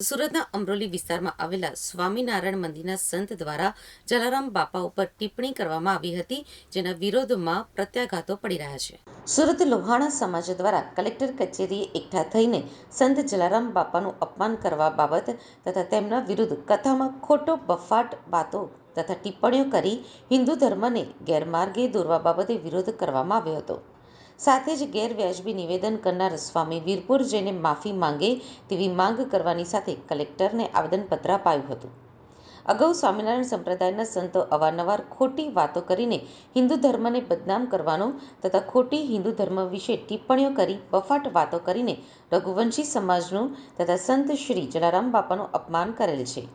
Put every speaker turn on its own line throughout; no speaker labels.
સુરતના અમરોલી વિસ્તારમાં આવેલા સ્વામિનારાયણ મંદિરના સંત દ્વારા જલારામ બાપા ઉપર ટિપ્પણી કરવામાં આવી હતી, જેના વિરોધમાં પ્રત્યાઘાતો પડી રહ્યા છે. સુરત લોહાણા સમાજ દ્વારા કલેક્ટર કચેરીએ એકઠા થઈને સંત જલારામ બાપાનું અપમાન કરવા બાબત તથા તેમના વિરુદ્ધ કથામાં ખોટો બફાટ, વાતો તથા ટિપ્પણીઓ કરી હિન્દુ ધર્મને ગેરમાર્ગે દોરવા બાબતે વિરોધ કરવામાં આવ્યો હતો. સાથે જ ગેરવ્યાજબી નિવેદન કરનાર સ્વામી વીરપુર જઈને માફી માંગે તેવી માંગ કરવાની સાથે કલેક્ટરને આવેદનપત્ર અપાયું હતું. અગાઉ સ્વામિનારાયણ સંપ્રદાયના સંતો અવારનવાર ખોટી વાતો કરીને હિન્દુ ધર્મને બદનામ કરવાનો તથા ખોટી હિન્દુ ધર્મ વિશે ટિપ્પણીઓ કરી બફાટ વાતો કરીને રઘુવંશી સમાજનું તથા સંત શ્રી જલારામ બાપાનું અપમાન કરેલ છે.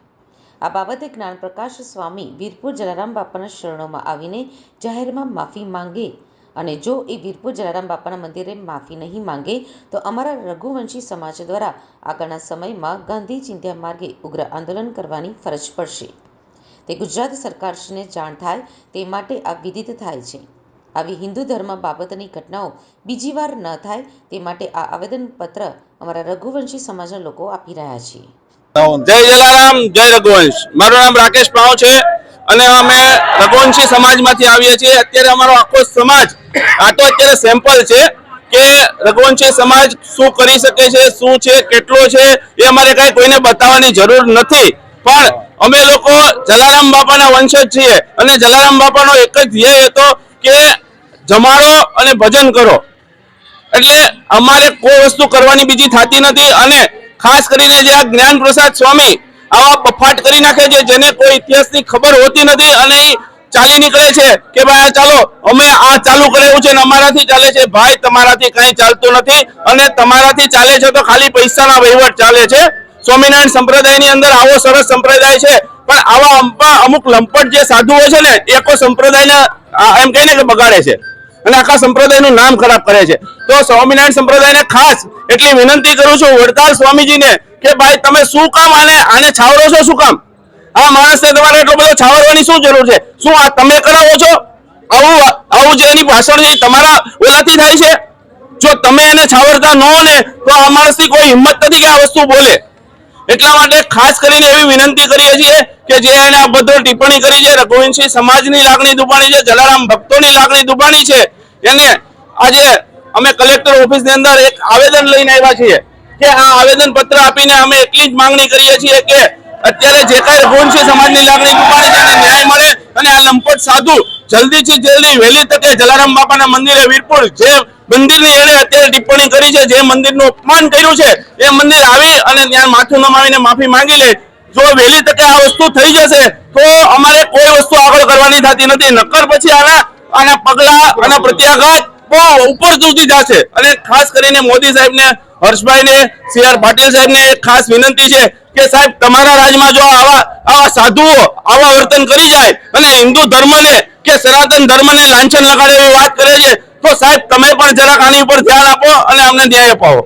આ બાબતે જ્ઞાનપ્રકાશ સ્વામી વીરપુર જલારામ બાપાના શરણોમાં આવીને જાહેરમાં માફી માંગે અને જો એ વીરપુર જલારામ બાપાના મંદિરે માફી નહીં માંગે, તો અમારા રઘુવંશી સમાજ દ્વારા આગળના સમયમાં ગાંધી ચિંધ્યા માર્ગે ઉગ્ર આંદોલન કરવાની ફરજ પડશે. તે ગુજરાત સરકારશ્રીને જાણ થાય તે માટે આ વિદિત થાય છે. આવી હિન્દુ ધર્મ બાબતની ઘટનાઓ બીજી વાર ન થાય તે માટે આ આવેદનપત્ર અમારા રઘુવંશી સમાજના લોકો આપી રહ્યા છીએ
જય જલારામ, જય રઘુવંશ. મારું નામ રાકેશ પાવ છે. અને અમે રઘુવંશી સમાજમાંથી આવીએ છીએ. અત્યારે અમારો આખો સમાજ, આ તો અત્યારે સેમ્પલ છે કે રઘુવંશી સમાજ શું કરી શકે છે, શું છે, કેટલો છે, એ અમારે કઈ કોઈને બતાવવાની જરૂર નથી. પણ અમે લોકો જલારામ બાપાના વંશજ છીએ અને જલારામ બાપાનો એક જ ધ્યેય હતો કે જમાડો અને ભજન કરો. એટલે અમારે કોઈ વસ્તુ કરવાની બીજી થતી નથી અને ખાસ કરીને જે આ જ્ઞાન પ્રસાદ સ્વામી આવા બફાટ કરી નાખે છે, જેને કોઈ ઇતિહાસની ખબર હોતી નથી અને ચાલી નીકળે છે કે ભાઈ ચાલો, અમે આ ચાલુ કરેલું છે ને અમારાથી ચાલે છે. ભાઈ, તમારાથી કઈ ચાલતું નથી અને તમારાથી ચાલે છે તો ખાલી પૈસાના વહીવટ ચાલે છે. સ્વામિનારાયણ સંપ્રદાયની અંદર આવો સરસ સંપ્રદાય છે. પણ આવા અમુક- લંપટ જે સાધુઓ છે ને એકો સંપ્રદાયને એમ કહીને કે બગાડે છે. અને આખા સંપ્રદાયનું નામ ખરાબ કરે છે. તો સ્વામિનારાયણ સંપ્રદાયને ખાસ એટલી વિનંતી કરું છું, વડતાલ સ્વામીજીને કે ભાઈ તમે શું કામ આને આને છાવરો છો શું કામ? આ માણસને તમારે એટલો બધો છાવરવાની શું જરૂર છે? શું આ તમે કરાવો છો? આવું આવું જે એની ભાષણ એ તમારા ઓલાથી થાય છે? જો તમે એને છાવરતા ન ને તો આ માણસની કોઈ હિંમત નથી કે આ વસ્તુ બોલે. એટલા માટે ખાસ કરીને એવી વિનંતી કરીએ છીએ કે જે એને આ બધો ટિપ્પણી કરી છે, રઘુવંશી સમાજની લાગણી દુબાણી છે, જલારામ ભક્તોની લાગણી દુબાણી છે, એને આજે અમે કલેક્ટર ઓફિસની અંદર એક આવેદન લઈને આવ્યા છીએ. કે આ આવેદન પત્ર આપીને અમે એટલી જ માંગણી કરીએ છીએ કે અત્યારે જે કાંઈ છે સમાજની લાગણી દુબાણી છે ન્યાય મળે અને આ લંપટ સાધુ જલ્દીથી જલ્દી વહેલી તકે જલારામ બાપાના મંદિરે વીરપુર જે મંદિરની એને અત્યારે ટિપ્પણી કરી છે, જે મંદિરનું અપમાન કર્યું છે, એ મંદિર આવી અને ત્યાં માથું નમાવીને માફી માંગી લે. જો વહેલી તકે આ વસ્તુ થઈ જશે, તો અમારે કોઈ વસ્તુ આગળ કરવાની થતી નથી. નક્કર પછી આના આના પગલા આના પ્રત્યાઘાત બહુ ઉપર સુધી જશે. અને ખાસ કરીને મોદી સાહેબને હર્ષભાઈને સી આર પાટીલ સાહેબને એક ખાસ વિનંતી છે કે સાહેબ, તમારા રાજમાં જો આવા આવા સાધુઓ આવા વર્તન કરી જાય અને હિન્દુ ધર્મને કે સનાતન ધર્મને લાંછન લગાડે એવી વાત કરે છે, તો સાહેબ, તમે પણ જરાક આની ઉપર ધ્યાન આપો અને અમને ન્યાય અપાવો.